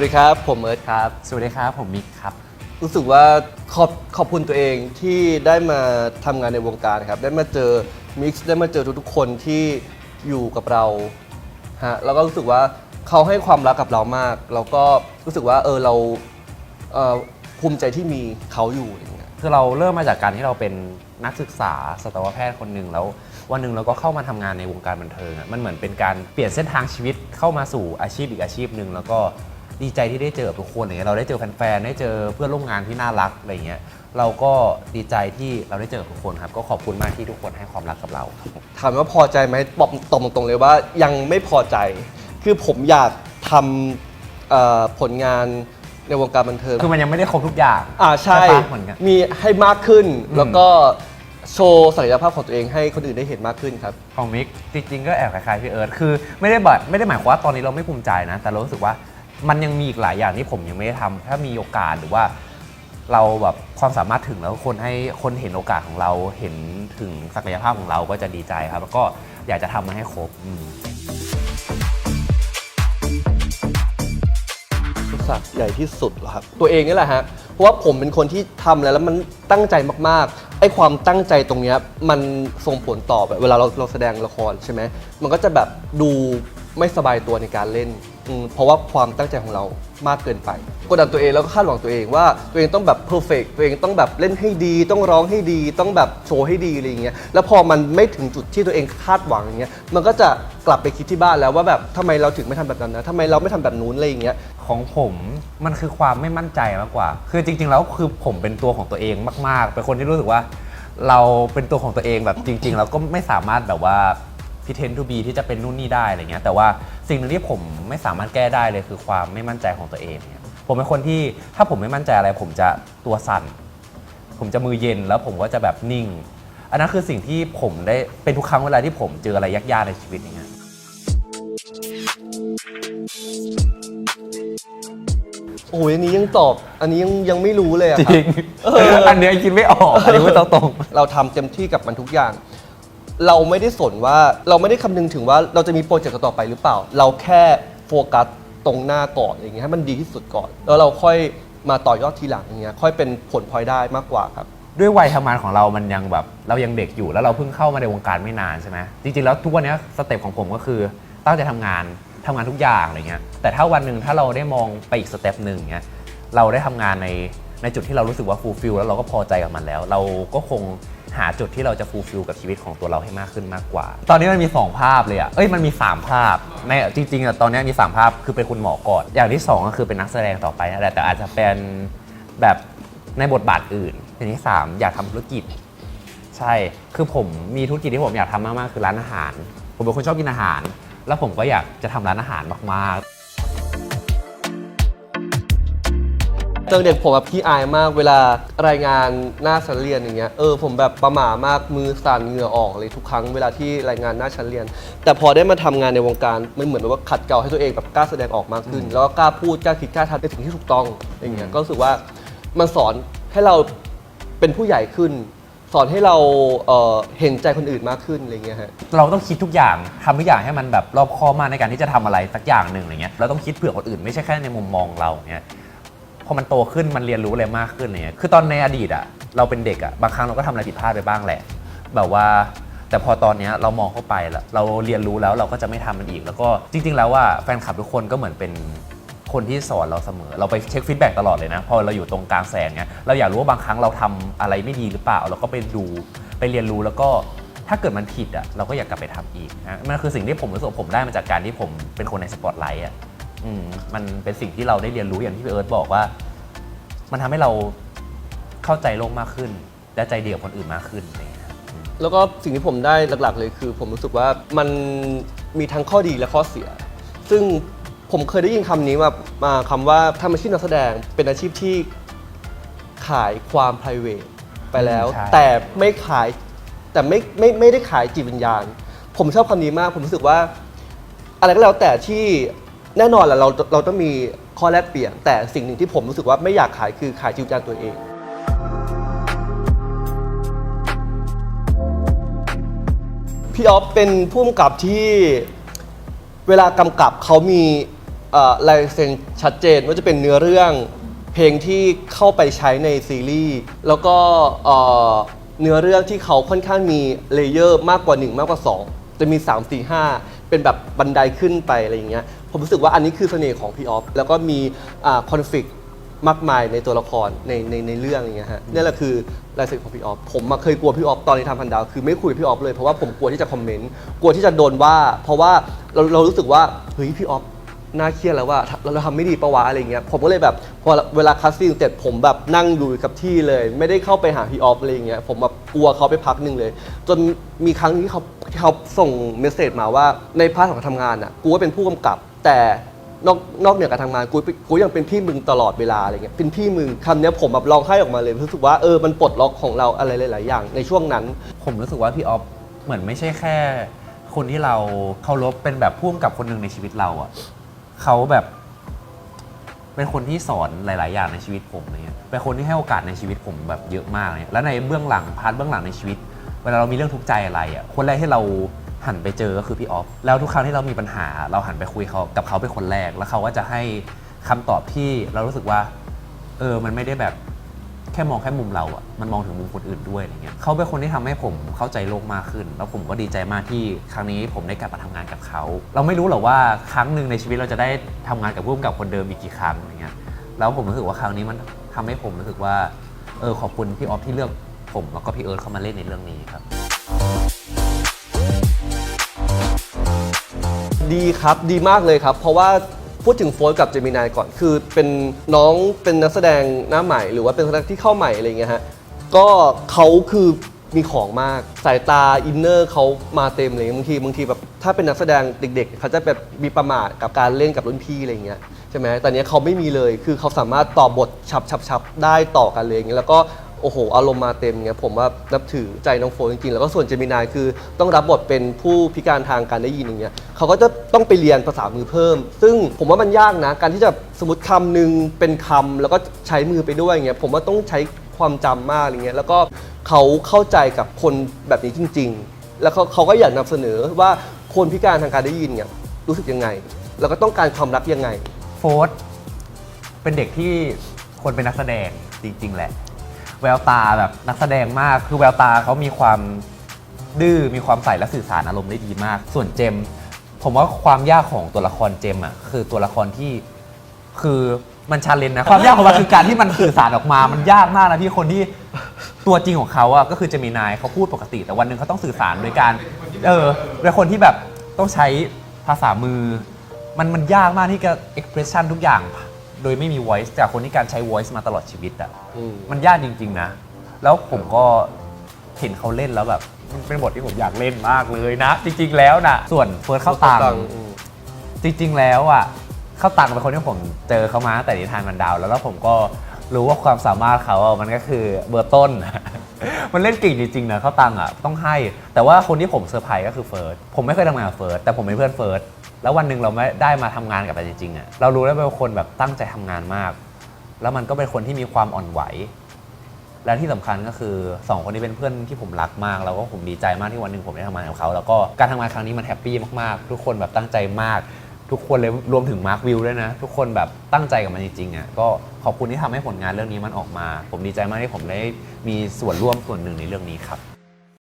วัสดีครับผมเอิร์ธครับ สวัสดีครับ ผมมิกครับ รู้สึกว่าขอบขอบคุณตัวเองที่ได้มาทำงานในวงการครับ ได้มาเจอมิกซ์ได้มาเจอทุกๆคนที่อยู่กับเราฮะแล้วก็รู้สึกว่าเขาให้ความรักกับเรามาก แล้วก็รู้สึกว่าเออเราเอ่อภูมิใจที่มีเขาอยู่อย่างเงี้ยคือเราเริ่มมาจากการที่เราเป็นนักศึกษาสัตวแพทย์คนหนึ่งแล้ว วันหนึ่งเราก็เข้ามาทำงานในวงการบันเทิงอะมันเหมือนเป็นการเปลี่ยนเส้นทางชีวิตเข้ามาสู่อาชีพอีกอาชีพหนึ่งแล้วก็ ดีใจที่ได้เจอกับทุกคนอย่างเงี้ยเราได้เจอแฟนๆได้เจอเพื่อนร่วมงานที่น่ารักอะไรเงี้ยเราก็ดีใจที่เราได้เจอกับทุกคนครับ ก็ขอบคุณมากที่ทุกคนให้ความรักกับเราครับผมถามว่าพอใจไหมบอกตรงตรงๆเลยว่ายังไม่พอใจ คือผมอยากทำเอ่อผลงานในวงการบันเทิง คือมันยังไม่ได้ครบทุกอย่างอ่าใช่ ปะเหมือนกัน มีให้มากขึ้น อืม แล้วก็โชว์ศักยภาพของตัวเองให้คนอื่นได้เห็นมากขึ้นครับ ของมิกจริงๆก็แอบคล้ายๆพี่เอิร์ธคือไม่ได้แบบไม่ได้หมายความว่าตอนนี้เราไม่ภูมิใจนะ แต่เรารู้สึกว่า มันยังมีอีกหลายอย่างที่ผมยังไม่ได้ทำถ้ามีโอกาสหรือว่าเราแบบความสามารถถึงแล้วคนให้คนเห็นโอกาสของเราเห็นถึงศักยภาพของเราก็จะดีใจครับ แล้วก็อยากจะทำมันให้ครบอืมอุปสรรคใหญ่ที่สุดเหรอครับ ตัวเองนี่แหละฮะ เพราะว่าผมเป็นคนที่ทำแล้วแล้วมันตั้งใจมากๆ ไอ้ความตั้งใจตรงเนี้ยมันส่งผลต่อแบบเวลาเราเราแสดงละครใช่ไหม มันก็จะแบบดูไม่สบายตัวในการเล่น อืมเพราะว่าความตั้งใจของเรามากเกินไปกดดันตัวเองแล้วก็คาดหวังตัวเองว่าตัวเองต้องแบบเพอร์เฟกตัวเองต้องแบบเล่นให้ดี ต้องร้องให้ดี ต้องแบบโชว์ให้ดีอะไรอย่างเงี้ยแล้วพอมันไม่ถึงจุดที่ตัวเองคาดหวังอย่างเงี้ยมันก็จะกลับไปคิดที่บ้านแล้วว่าแบบทำไมเราถึงไม่ทำแบบนั้นนะทำไมเราไม่ทำแบบนู้นอะไรอย่างเงี้ย ของผมมันคือความไม่มั่นใจมากกว่า คือจริง ๆ แล้วคือผมเป็นตัวของตัวเองมาก ๆ เป็นคนที่รู้สึกว่า เราเป็นตัวของตัวเองแบบจริงๆเราก็ไม่สามารถแบบว่า ทนทูบีที่จะเป็นนู่นนี่ได้อะไรเงี้ยแต่ว่าสิ่งหนึ่งที่ผมไม่สามารถแก้ได้เลยคือความไม่มั่นใจของตัวเองเนี่ยผมเป็นคนที่ถ้าผมไม่มั่นใจอะไร ผมจะตัวสั่น ผมจะมือเย็นแล้วผมก็จะแบบนิ่ง อันนั้นคือสิ่งที่ผมได้เป็นทุกครั้งเวลาที่ผมเจออะไรยากๆในชีวิตอย่างเงี้ยโอ้ยอันนี้ยังตอบ อันนี้ยังยังไม่รู้เลยอะจครับ ริง อันเนี้ยคิดไม่ออก อันนี้ไม่ต้องตรง เราทำเต็มที่กับมันทุกอย่าง เราไม่ได้สนว่าเราไม่ได้คำนึงถึงว่าเราจะมีโปรเจกต์ต่อไปหรือเปล่า เราแค่โฟกัสตรงหน้าก่อนอย่างเงี้ยให้มันดีที่สุดก่อน แล้วเราค่อยมาต่อยอดทีหลังอย่างเงี้ยค่อยเป็นผลพลอยได้มากกว่าครับ ด้วยวัยทำงานของเรามันยังแบบเรายังเด็กอยู่แล้วเราเพิ่งเข้ามาในวงการไม่นานใช่ไหมจริงๆแล้วทุกวันเนี้ยสเต็ปของผมก็คือตั้งใจทำงานทำงานทุกอย่างอะไรเงี้ยแต่ถ้าวันหนึ่งถ้าเราได้มองไปอีกสเต็ปหนึ่งเงี้ยเราได้ทำงานในในจุดที่เรารู้สึกว่าฟูลฟิลแล้วเราก็พอใจกับมันแล้ว เราก็คง หาจุดที่เราจะฟูลฟิลกับชีวิตของตัวเราให้มากขึ้นมากกว่า ตอนนี้มันมี 2 ภาพเลยอะเอ้ยมันมี 3 ภาพในจริงๆอะตอนนี้มี 3 ภาพคือเป็นคุณหมอก่อน อย่างที่ 2 ก็คือเป็นนักแสดงต่อไปนั่นแหละแต่อาจจะเป็นแบบในบทบาทอื่นอย่างที่สามอยากทำธุรกิจ ใช่ คือผมมีธุรกิจที่ผมอยากทำมากๆคือร้านอาหาร ผมเป็นคนชอบกินอาหาร แล้วผมก็อยากจะทำร้านอาหารมากๆ ตอนเด็กผมแบบพี่อายมากเวลารายงานหน้าชั้นเรียนอย่างเงี้ยเออผมแบบประหม่ามากมือสั่นเหงื่อออกเลยทุกครั้งเวลาที่รายงานหน้าชั้นเรียน แต่พอได้มาทำงานในวงการมันเหมือนแบบว่าขัดเกลาให้ตัวเองแบบกล้าแสดงออกมากขึ้น แล้วก็กล้าพูดกล้าคิดกล้าทำในสิ่งที่ถูกต้องอย่างเงี้ยก็รู้สึกว่ามันสอนให้เราเป็นผู้ใหญ่ขึ้น สอนให้เราเอ่อเห็นใจคนอื่นมากขึ้นอะไรเงี้ยฮะๆเราต้องคิดทุกอย่างทำทุกอย่างให้มันแบบรอบคอบมากในการที่จะทำอะไรสักอย่างหนึ่งอะไรเงี้ยเราต้องคิดเผื่อคนอื่นไม่ใช่แค่ในมุมมองเราเนี่ยพ อมันโตขึ้นมันเรียนรู้อะไรมากขึ้นเนี่ยคือตอนในอดีตอะเราเป็นเด็กอะบางครั้งเราก็ทำอะไรผิดพลาดไปบ้างแหละ แบบว่า แต่พอตอนเนี้ยเรามองเข้าไปแล้วเราเรียนรู้แล้วเราก็จะไม่ทำมันอีก แล้วก็จริง ๆ แล้วว่าแฟนคลับทุกคนก็เหมือนเป็นคนที่สอนเราเสมอ เราไปเช็คฟีดแบ็กตลอดเลยนะ พอเราอยู่ตรงกลางแสงเนี้ยเราอยากรู้ว่าบางครั้งเราทำอะไรไม่ดีหรือเปล่า เราก็ไปดูไปเรียนรู้แล้วก็ถ้าเกิดมันผิดอะเราก็อยากกลับไปทำอีกนะมันคือสิ่งที่ผมรู้สึกว่าผมได้มาจากการที่ผมเป็นคนในสปอตไลท์อะ อืมมันเป็นสิ่งที่เราได้เรียนรู้อย่างที่พี่เอิร์ธบอกว่า มันทำให้เราเข้าใจโลกมากขึ้น และใจเดียวกับคนอื่นมากขึ้นอะไรอย่างเงี้ยครับอืมแล้วก็สิ่งที่ผมได้หลักๆ เลยคือ ผมรู้สึกว่ามันมีทั้งข้อดีและข้อเสีย ซึ่งผมเคยได้ยินคำนี้มามาคำว่าทำอาชีพนักแสดงเป็นอาชีพที่ขายความ p r i v a t ไปแล้วใช่แต่ไม่ขายแต่ไม่ไม่ไม่ได้ขายจิตวิญญาณ ผมชอบคำนี้มาก ผมรู้สึกว่า อะไรก็แล้วแต่ที่ แน่นอนแหละเราเราต้องมีข้อแลกเปลี่ยน แต่สิ่งหนึ่งที่ผมรู้สึกว่าไม่อยากขายคือขายจิตวิญญาณตัวเองพี่ออฟเป็นผู้กำกับที่เวลากำกับเขามีลายเซ็นชัดเจนว่าจะเป็นเนื้อเรื่อง เพลงที่เข้าไปใช้ในซีรีส์แล้วก็เอ่อเนื้อเรื่องที่เขาค่อนข้างมีเลเยอร์มากกว่า 1 มากกว่า 2 จะมี 3 4 5 เป็นแบบบันไดขึ้นไปอะไรอย่างเงี้ย ผมรู้สึกว่าอันนี้คือเสน่ห์ของพี่ออฟแล้วก็มีคอนฟ lict มากมายในตัวละครในในในเรื่องอย่างเงี้ยฮะนี่แหละคือลายเซ็นของพี่ออฟผมมาเคยกลัวพี่ออฟตอนนี้ทำพันดาวคือไม่คุยกับพี่ออฟเลยเพราะว่าผมกลัวที่จะคอมเมนต์กลัวที่จะโดนว่า เพราะว่าเราเรารู้สึกว่าเฮ้ยพี่ออฟน่าเครียดแล้วว่าเราเราทำไม่ดีปะวะอะไรเงี้ยผมก็เลยแบบพอเวลาคัสซิ่งเสร็จผมแบบนั่งอยู่กับที่เลย ไม่ได้เข้าไปหาพี่ออฟอะไรเงี้ยผมแบบกลัวเขาไปพักหนึ่งเลย จนมีครั้งที่เขาเขาส่งเมสเซจมาว่าในพาร์ทของการทำงานอะกูว่าเป็นผู้กำกับ แต่นอกนอกเหนือการทำงานกูกูยังเป็นพี่มึงตลอดเวลาอะไรเงี้ยเป็นพี่มึงคำเนี้ยผมแบบร้องไห้ออกมาเลยรู้สึกว่าเออมันปลดล็อกของเราอะไรหลาย ๆ อย่าง ในช่วงนั้น ผมรู้สึกว่าพี่ออฟเหมือนไม่ใช่แค่ คนที่เราเคารพเป็นแบบพ่วงกับคนหนึ่งในชีวิตเราอะ่ะเขาแบบเป็นคนที่สอนหลาย ๆ อย่างในชีวิตผมอะไรเงี้ยเป็นคนที่ให้โอกาสในชีวิตผมแบบเยอะมากเลยแล้วในเบื้องหลังพาร์ทเบื้องหลังในชีวิต เวลาเรามีเรื่องทุกข์ใจอะไรอะ่ะคนแรกที่เรา หันไปเจอก็คือพี่ออฟแล้วทุกครั้งที่เรามีปัญหา เราหันไปคุยเขากับเขาเป็นคนแรก แล้วเขาก็จะให้คำตอบที่เรารู้สึกว่า เออ มันไม่ได้แบบแค่มองแค่มุมเราอะมันมองถึงมุมคนอื่นด้วยอะไรเงี้ยเขาเป็นคนที่ทำให้ผมเข้าใจโลกมากขึ้น แล้วผมก็ดีใจมากที่ครั้งนี้ผมได้กลับมาทำงานกับเขา เราไม่รู้หรอกว่าครั้งหนึ่งในชีวิตเราจะได้ทำงานกับร่วมกับคนเดิมอีกกี่ครั้งอะไรเงี้ย แล้วผมรู้สึกว่าครั้งนี้มันทำให้ผมรู้สึกว่า เออขอบคุณพี่ออฟที่เลือกผมแล้วก็พี่เอิร์ธเข้ามาเล่นในเรื่องนี้ครับ ดีครับดีมากเลยครับ เพราะว่าพูดถึงโฟร์กับเจมินายก่อนคือเป็นน้องเป็นนักแสดงหน้าใหม่ หรือว่าเป็นนักแสดงที่เข้าใหม่อะไรเงี้ยฮะก็เขาคือมีของมาก สายตาอินเนอร์เขามาเต็มเลยบางทีบางทีแบบถ้าเป็นนักแสดงเด็ก ๆ เขาจะแบบมีประมาทกับการเล่นกับรุ่นพี่อะไรเงี้ยใช่ไหมแต่เนี้ยเขาไม่มีเลยคือเขาสามารถต่อบทฉับฉับฉับได้ต่อกันเลยอย่างเงี้ยแล้วก็ โอ้โห อารมณ์มาเต็มเงี้ยผมว่านับถือใจน้องโฟนจริงๆ แล้วก็ส่วนเจมินายคือต้องรับบทเป็นผู้พิการทางการได้ยินอย่างเงี้ยเขาก็จะต้องไปเรียนภาษามือเพิ่ม ซึ่งผมว่ามันยากนะ การที่จะสมมติคำหนึ่งเป็นคำแล้วก็ใช้มือไปด้วยอย่างเงี้ยผมว่าต้องใช้ความจำมากอย่างเงี้ยแล้วก็เขาเข้าใจกับคนแบบนี้จริง ๆ แล้วเขาเขาก็อยากนำเสนอว่าคนพิการทางการได้ยินเนี่ยรู้สึกยังไง แล้วก็ต้องการความรักยังไง โฟร์เป็นเด็กที่คนเป็นนักแสดงจริง ๆ แหละ แววตาแบบนักแสดงมาก คือแววตาเขามีความดื้อ มีความใส่และสื่อสารอารมณ์ได้ดีมาก ส่วนเจม ผมว่าความยากของตัวละครเจมอะคือตัวละครที่คือมันชาเลนจ์นะ ความยากของมันคือการที่มันสื่อสารออกมา มันยากมากนะพี่คนที่ตัวจริงของเขาอะก็คือจะมีนายเขาพูดปกติ แต่วันหนึ่งเขาต้องสื่อสารโดยการ เออเป็นคนที่แบบต้องใช้ภาษามือ มันมันยากมากที่จะ expression ทุกอย่าง โดยไม่มี voice จากคนที่การใช้ voice มาตลอดชีวิตอะอืม มันยากจริง ๆ นะ แล้วผมก็เห็นเขาเล่นแล้วแบบมันเป็นบทที่ผมอยากเล่นมากเลยนะ จริง ๆ แล้วนะส่วนเฟิร์สเข้าตัง อืม จริงๆ แล้วอะเข้าตังเป็นคนที่ผมเจอเขามาตั้งแต่นิทานมันดาว แล้วแล้วผมก็รู้ว่าความสามารถเขาอะมันก็คือเบอร์ต้น มันเล่นเก่งจริงๆนะเข้าตังอะต้องให้ แต่ว่าคนที่ผมเซอร์ไพรส์ก็คือเฟิร์สผมไม่เคยทำงานกับเฟิร์สแต่ผมเป็นเพื่อนเฟิร์สแล้ววันหนึ่งเราไม่ได้มาทำงานกับมันจริงๆอะเรารู้แล้วเป็นคนแบบตั้งใจทำงานมาก แล้วมันก็เป็นคนที่มีความอ่อนไหว และที่สำคัญก็คือสองคนนี้เป็นเพื่อนที่ผมรักมาก แล้วก็ผมดีใจมากที่วันหนึ่งผมได้ทำงานกับเขา แล้วก็การทำงานครั้งนี้มันแฮปปี้มากๆ ทุกคนแบบตั้งใจมาก ทุกคนเลยรวมถึงมาร์ควิวด้วยนะ ทุกคนแบบตั้งใจกับมันจริงๆอะก็ขอบคุณที่ทำให้ผลงานเรื่องนี้มันออกมา ผมดีใจมากที่ผมได้มีส่วนร่วมส่วนหนึ่งในเรื่องนี้ครับ